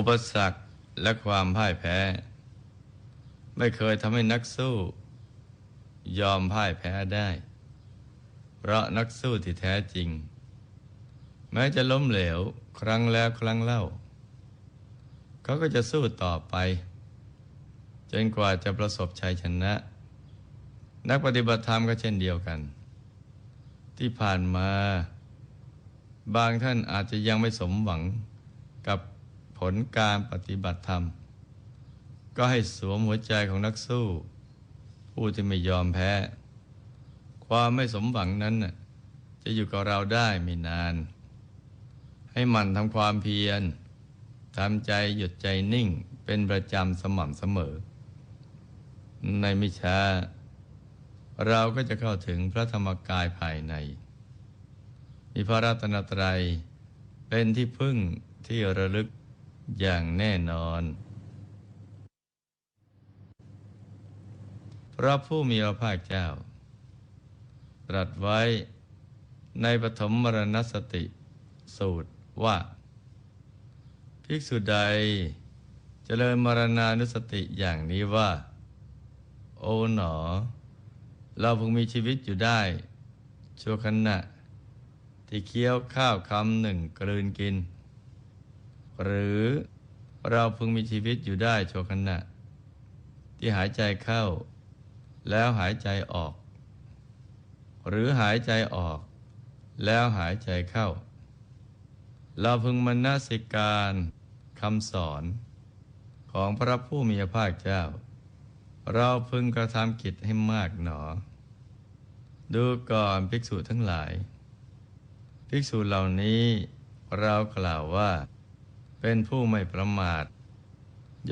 อุปสรรคและความพ่ายแพ้ ไม่เคยทำให้นักสู้ ยอมพ่ายแพ้ได้ เพราะนักสู้ที่แท้จริง แม้จะล้มเหลวครั้งแล้วครั้งเล่า เขาก็จะสู้ต่อไป จนกว่าจะประสบชัยชนะ นักปฏิบัติธรรมก็เช่นเดียวกัน ที่ผ่านมา บางท่านอาจจะยังไม่สมหวัง ผลการปฏิบัติธรรม ก็ให้สวมหัวใจของนักสู้ ผู้ที่ไม่ยอมแพ้ ความไม่สมหวังนั้นจะอยู่กับเราได้ไม่นาน ให้มันทำความเพียรทำใจหยุดใจนิ่งเป็นประจำสม่ำเสมอ ในมิชาเราก็จะเข้าถึงพระธรรมกายภายใน มีพระรัตนตรัยเป็นที่พึ่งที่ระลึก อย่างแน่นอน พระผู้มีพระภาคเจ้า ตรัสไว้ในปฐมมรณสติสูตรว่า ภิกษุใดเจริญมรณานุสติอย่างนี้ว่า โอ๋หนอ เราพิ่งมีชีวิตอยู่ได้ ชั่วขณะที่เคี้ยวข้าวคำหนึ่งกลืนกิน หรือเราเพิ่งมีชีวิตอยู่ได้ชั่วขณะ ที่หายใจเข้า แล้วหายใจออก หรือหายใจออก แล้วหายใจเข้า เราพึงมนสิการคำสอนของพระผู้มีพระภาคเจ้า เราพึงกระทำกิจให้มากหนอ ดูก่อนภิกษุทั้งหลาย ภิกษุเหล่านี้เรากล่าวว่า เป็นผู้ไม่ประมาท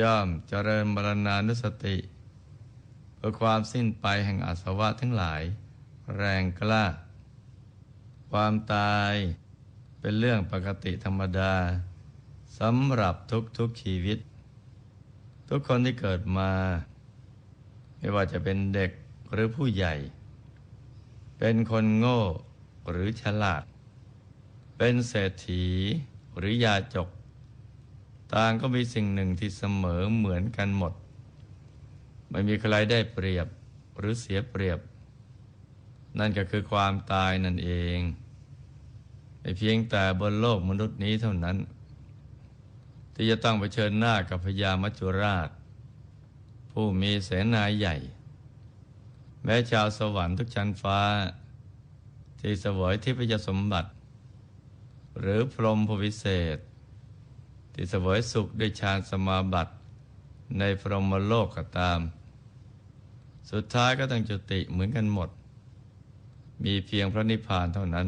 ย่อมเจริญมรณานุสติเพื่อความสิ้นไปแห่งอาสวะทั้งหลาย แรงกล้า ความตายเป็นเรื่องปกติธรรมดาสำหรับทุกทุกชีวิต ทุกคนที่เกิดมา ไม่ว่าจะเป็นเด็กหรือผู้ใหญ่ เป็นคนโง่หรือฉลาด เป็นเศรษฐีหรือยาจก ต่างก็มีสิ่งหนึ่งที่เสมอเหมือนกันหมด ไม่มีใครได้เปรียบหรือเสียเปรียบ นั่นก็คือความตายนั่นเองไม่เพียงแต่บนโลกมนุษย์นี้เท่านั้น ที่จะต้องเผชิญหน้ากับพญามัจจุราช ผู้มีเสนาใหญ่ แม้ชาวสวรรค์ทุกชั้นฟ้า ที่สวยที่พยสมบัติ หรือพรหมผู้วิเศษ ที่เสวยสุขด้วยฌานสมาบัติ ในพรหมโลกก็ตาม สุดท้ายก็ต้องจุติเหมือนกันหมด มีเพียงพระนิพพานเท่านั้น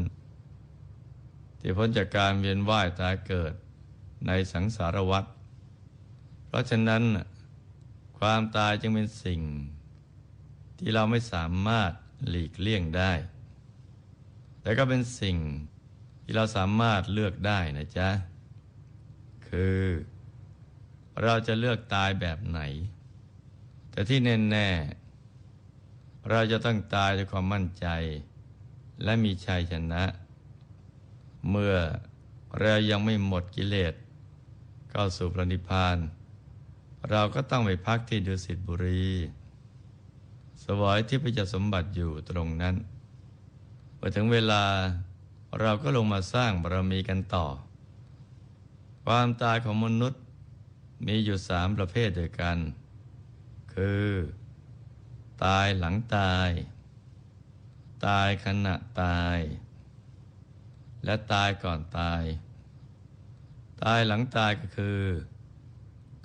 ที่พ้นจากการเวียนว่ายตายเกิดในสังสารวัฏเพราะฉะนั้นความตายจึงเป็นสิ่ง ที่เราไม่สามารถหลีกเลี่ยงได้ แต่ก็เป็นสิ่งที่เราสามารถเลือกได้นะจ๊ะ คือ เราจะเลือกตายแบบไหน แต่ที่แน่ๆเราจะต้องตายด้วยความมั่นใจ และมีชัยชนะ เมื่อเรายังไม่หมดกิเลสเข้าสู่พระนิพพาน เราก็ต้องไปพักที่ดุสิตบุรี สวอยที่พระเจ้าสมบัติอยู่ตรงนั้นพอถึงเวลาเราก็ลงมาสร้างบารมีกันต่อ ความตายของมนุษย์มีอยู่สามประเภทด้วยกัน คือ ตายหลังตาย ตายขณะตาย และตายก่อนตาย ตายหลังตายก็คือ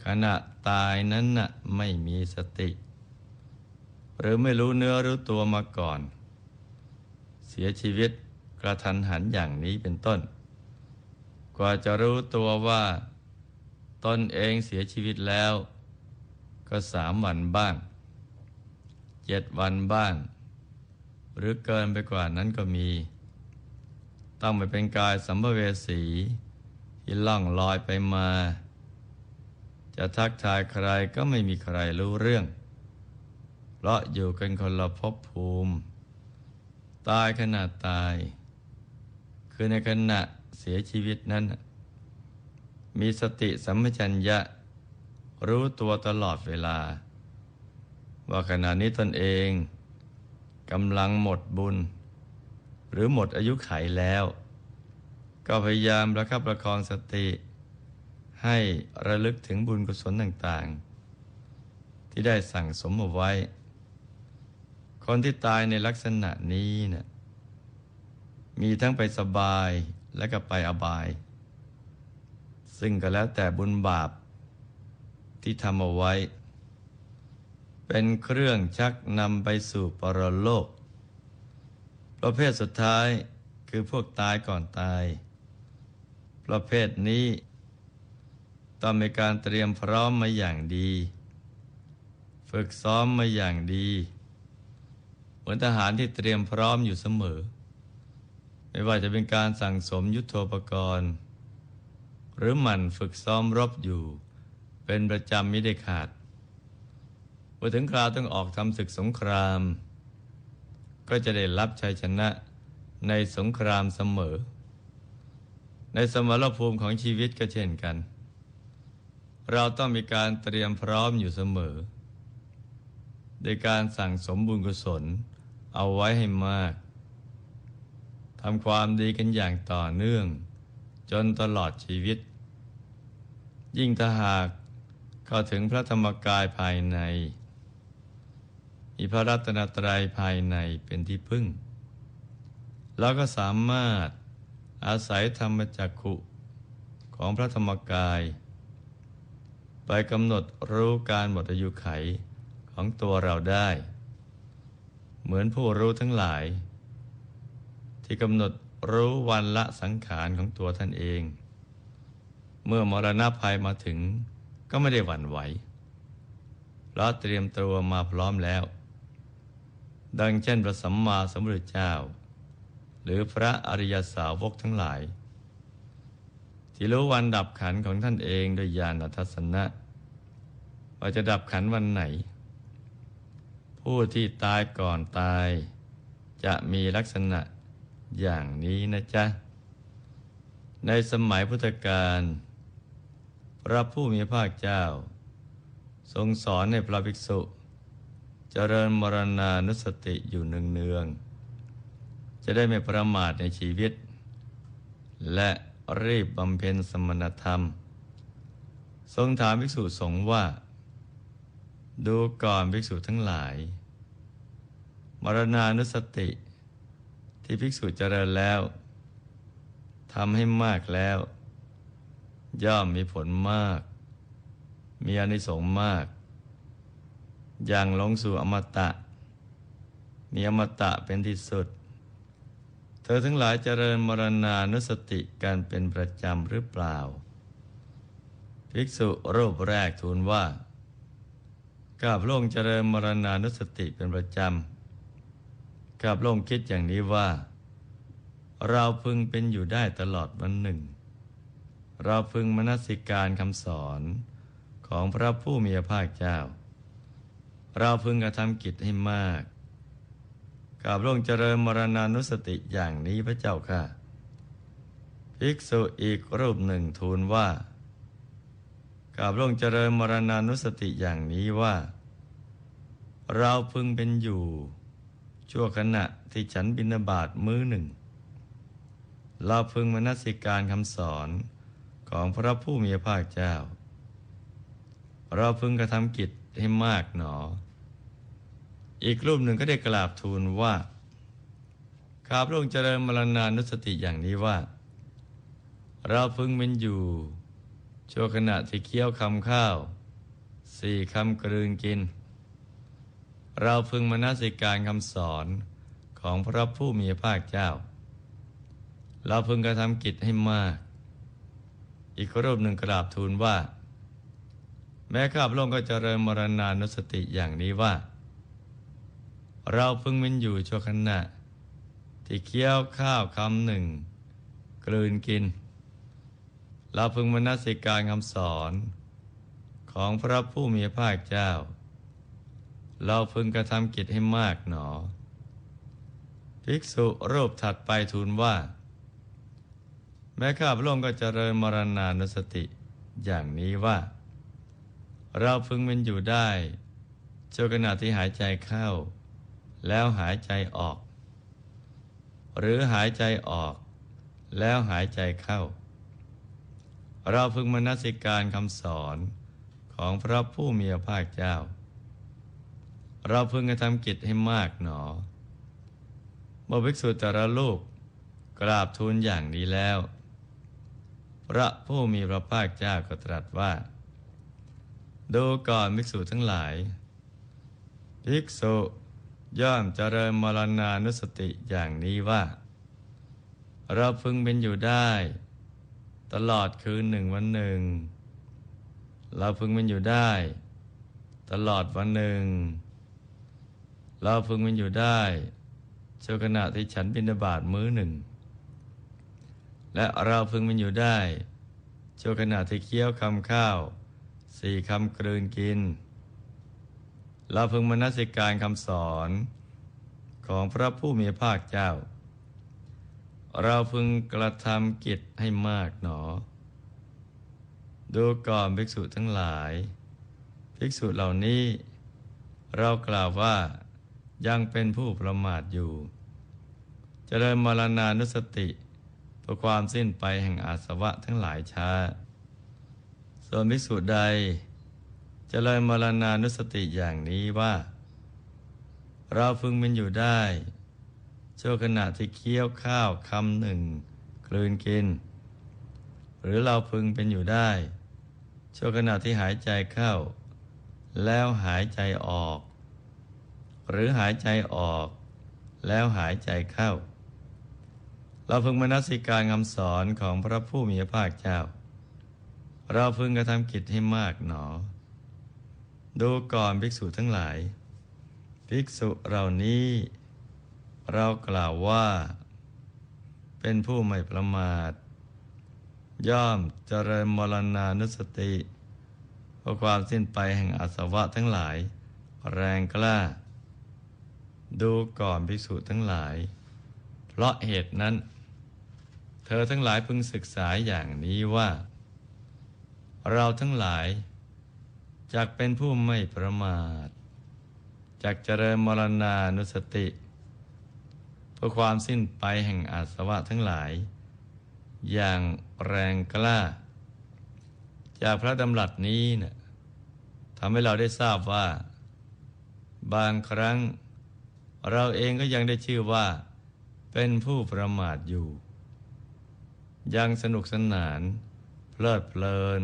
ขณะตายนั้นน่ะไม่มีสติ หรือไม่รู้เนื้อรู้ตัวมาก่อน เสียชีวิตกระทันหันอย่างนี้เป็นต้น กว่าจะรู้ตัวว่า ตนเองเสียชีวิตแล้ว ก็สามวันบ้าง เจ็ดวันบ้าง หรือเกินไปกว่านั้นก็มี ต้องไปเป็นกายสัมภเวสีที่ล่องลอยไปมา จะทักทายใครก็ไม่มีใครรู้เรื่อง เพราะอยู่กันคนละภพภูมิ ตายขณะตาย คือในขณะ เสียชีวิตนั้น มีสติสัมปชัญญะ รู้ตัวตลอดเวลา ว่าขณะนี้ตนเองกำลังหมดบุญ หรือหมดอายุไขแล้ว ก็พยายามประคับประคองสติ ให้ระลึกถึงบุญกุศลต่างๆ ที่ได้สั่งสมเอาไว้ คนที่ตายในลักษณะนี้นะ่มีทั้งไปสบาย และก็ไปอบาย ซึ่งก็แล้วแต่บุญบาปที่ทำเอาไว้ เป็นเครื่องชักนำไปสู่ปรโลก ประเภทสุดท้ายคือพวกตายก่อนตาย ประเภทนี้ต้องมีการเตรียมพร้อมมาอย่างดี ฝึกซ้อมมาอย่างดีเหมือนทหารที่เตรียมพร้อมอยู่เสมอ ไม่ว่าจะเป็นการสั่งสมยุทโธปกรณ์ หรือหมั่นฝึกซ้อมรบอยู่ เป็นประจำไม่ได้ขาดพอถึงคราวต้องออกทำศึกสงคราม ก็จะได้รับชัยชนะในสงครามเสมอ ในสมรภูมิของชีวิตก็เช่นกัน เราต้องมีการเตรียมพร้อมอยู่เสมอ โดยการสั่งสมบุญกุศลเอาไว้ให้มากำความดีกันอย่างต่อเนื่อง จนตลอดชีวิต ยิ่งถ้าหากเข้าถึงพระธรรมกายภายใน มีพระรัตนตรัยภายในเป็นที่พึ่งเราก็สามารถอาศัยธรรมจักขุของพระธรรมกาย ไปกำหนดรู้การหมดอายุไขของตัวเราได้ เหมือนผู้รู้ทั้งหลาย ที่กำหนดรู้วันละสังขารของตัวท่านเอง เมื่อมรณะภัยมาถึงก็ไม่ได้หวั่นไหวเพราะเตรียมตัวมาพร้อมแล้ว ดังเช่นพระสัมมาสัมพุทธเจ้า หรือพระอริยสาวกทั้งหลาย ที่รู้วันดับขันของท่านเองโดยญาณทัศนะ ว่าจะดับขันวันไหน ผู้ที่ตายก่อนตายจะมีลักษณะ อย่างนี้นะจ๊ะ ในสมัยพุทธกาลพระผู้มีพระเจ้า ทรงสอนให้พระภิกษุ เจริญมรณานุสติอยู่เนืองๆจะได้ไม่ประมาทในชีวิต และรีบบำเพ็ญสมณธรรม ทรงถามภิกษุสงฆ์ว่า ดูก่อนภิกษุทั้งหลาย มรณานุสติ ที่ภิกษุเจริญแล้วทำให้มากแล้ว ย่อมมีผลมาก มีอนิสงส์มาก อย่างลงสู่อมตะ มีอมตะเป็นที่สุด เธอทั้งหลายเจริญมรณานุสติการเป็นประจำหรือเปล่า ภิกษุรูปแรกทูลว่า กาพระองค์เจริญมรณานุสติเป็นประจำ กับลงคิดอย่างนี้ว่า เราพึงเป็นอยู่ได้ตลอดวันหนึ่ง เราพึงมนสิการคำสอนของพระผู้มีพระภาคเจ้า เราพึงกระทำกิจให้มากกับลงเจริญมรณานุสติอย่างนี้พระเจ้าค่ะ ภิกษุอีกรูปหนึ่งทูลว่ากับลงเจริญมรณานุสติอย่างนี้ว่า เราพึงเป็นอยู่ ชั่วขณะที่ฉันบินาบาตมื้อหนึ่ง เราพึงมนสิการคำสอนของพระผู้มีพระภาคเจ้า เราพึงกระทำกิจให้มากหนอ อีกรูปหนึ่งก็ได้กราบทูลว่าข้าพระองค์เจริญมรณานุสติอย่างนี้ว่า เราพึงเป็นอยู่ ชั่วขณะที่เคี้ยวคำข้าว สี่คำกลืนกิน เราพึงมนสิการคำสอนของพระผู้มีพระภาคเจ้า เราพึงกระทำกิจให้มาก อีกรูปหนึ่งกราบทูลว่า แม้ข้าพระองค์ก็จเจริญมรณานุสติอย่างนี้ว่า เราพึงเป็นอยู่ชั่วขณะ ที่เคี้ยวข้าวคำหนึ่ง กลืนกิน เราพึงมนสิการคำสอนของพระผู้มีพระภาคเจ้า เราพึงกระทำกิจให้มากหนอ ภิกษุรูปถัดไปทูลว่า แม้ข้าพระองค์ก็เจริญมรณานุสติอย่างนี้ว่า เราพึงเป็นอยู่ได้จนขณะที่หายใจเข้า แล้วหายใจออก หรือหายใจออก แล้วหายใจเข้า เราพึงมนสิการคำสอนของพระผู้มีพระภาคเจ้า เราพึงกระทำกิจให้มากหนอเมื่อภิกษุแต่ละลูกกราบทูลอย่างนี้แล้ว พระผู้มีพระภาคเจ้าก็ตรัสว่า ดูก่อนภิกษุทั้งหลาย ภิกษุย่อมเจริญมรณานุสติอย่างนี้ว่า เราพึงเป็นอยู่ได้ ตลอดคืนหนึ่งวันหนึ่ง เราพึงเป็นอยู่ได้ ตลอดวันหนึ่ง เราพึงเป็นอยู่ได้ช่วขณะที่ฉันบินบาตมื้อหนึ่ง และเราพึงเป็นอยู่ได้ช่วขณะที่เคี้ยวคำข้าวสี่คำกลืนกิน เราพึงมนสิการคำสอนของพระผู้มีภาคเจ้า เราพึงกระทำกิจให้มากหนอ ดูก่อนภิกษุทั้งหลาย ภิกษุเหล่านี้ เรากล่าวว่า ยังเป็นผู้ประมาทอยู่จเจริญมรณานุสติเพื่อความสิ้นไปแห่งอาสวะทั้งหลายช้า ส่วนภิกษุใดจเจริญมรณานุสติอย่างนี้ว่า เราพึงเป็นอยู่ได้ชั่วขณะที่เคี้ยวข้าวคำหนึ่งกลืนกิน หรือเราพึงเป็นอยู่ได้ชั่วขณะที่หายใจเข้า แล้วหายใจออก หรือหายใจออกแล้วหายใจเข้า เราพึงมนสิการคำสอนของพระผู้มีพระภาคเจ้า เราพึงกระทำกิจให้มากหนอ ดูก่อนภิกษุทั้งหลาย ภิกษุเหล่านี้ เรากล่าวว่า เป็นผู้ไม่ประมาท ย่อมเจริญมรณานุสติเพราะความสิ้นไปแห่งอาสวะทั้งหลาย แรงกล้า ดูก่อนภิกษุทั้งหลาย เพราะเหตุนั้น เธอทั้งหลายพึงศึกษาอย่างนี้ว่า เราทั้งหลายจกเป็นผู้ไม่ประมาทจากเจริญมรณานุสติ เพื่อความสิ้นไปแห่งอาสวะทั้งหลาย อย่างแรงกล้า จากพระดำรัสนี้นะ่ะทำให้เราได้ทราบว่า บางครั้ง เราเองก็ยังได้ชื่อว่า เป็นผู้ประมาทอยู่ ยังสนุกสนาน เพลิดเพลิน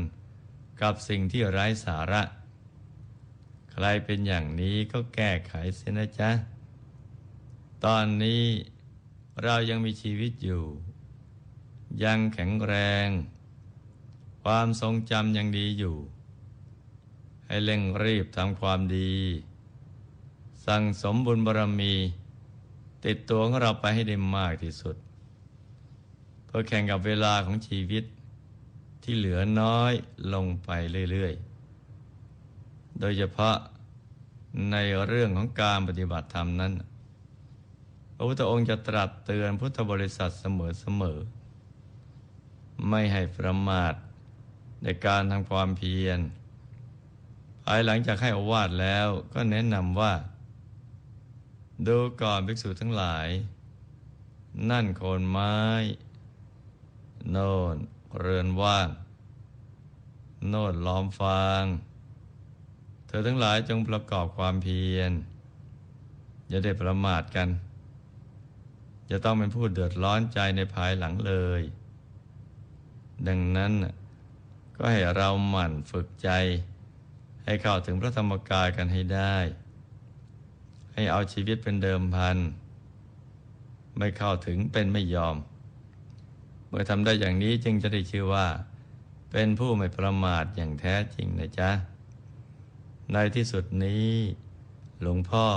กับสิ่งที่ไร้สาระ ใครเป็นอย่างนี้ก็แก้ไขเสียนะจ๊ะ ตอนนี้เรายังมีชีวิตอยู่ ยังแข็งแรง ความทรงจำยังดีอยู่ ให้เร่งรีบทำความดี สั่งสมบุญบารมี ติดตัวของเราไปให้ได้มากที่สุด เพื่อแข่งกับเวลาของชีวิตที่เหลือน้อยลงไปเรื่อยๆ โดยเฉพาะในเรื่องของการปฏิบัติธรรมนั้น พระพุทธองค์จะตรัสเตือนพุทธบริษัทเสมอๆ ไม่ให้ประมาทในการทำความเพียร ภายหลังจากให้อวาดแล้วก็แนะนำว่า ดูก่อนภิกษุทั้งหลาย นั่นโคนไม้ โน่นเรือนว่าง โน่นล้อมฟาง เธอทั้งหลายจงประกอบความเพียร อย่าได้ประมาทกัน จะต้องเป็นผู้เดือดร้อนใจในภายหลังเลย ดังนั้นก็ให้เราหมั่นฝึกใจ ให้เข้าถึงพระธรรมกายกันให้ได้ ให้เอาชีวิตเป็นเดิมพัน ไม่เข้าถึงเป็นไม่ยอม เมื่อทำได้อย่างนี้จึงจะได้ชื่อว่า เป็นผู้ไม่ประมาทอย่างแท้จริงนะจ๊ะ ในที่สุดนี้ หลวงพ่อ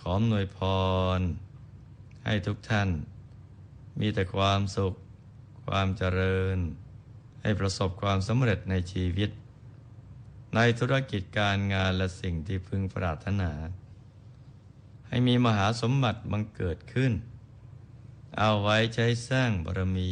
ขอหน่วยพร ให้ทุกท่าน มีแต่ความสุข ความเจริญ ให้ประสบความสำเร็จในชีวิตในธุรกิจการงานและสิ่งที่พึงปรารถนา ให้มีมหาสมบัติบังเกิดขึ้น เอาไว้ใช้สร้างบารมี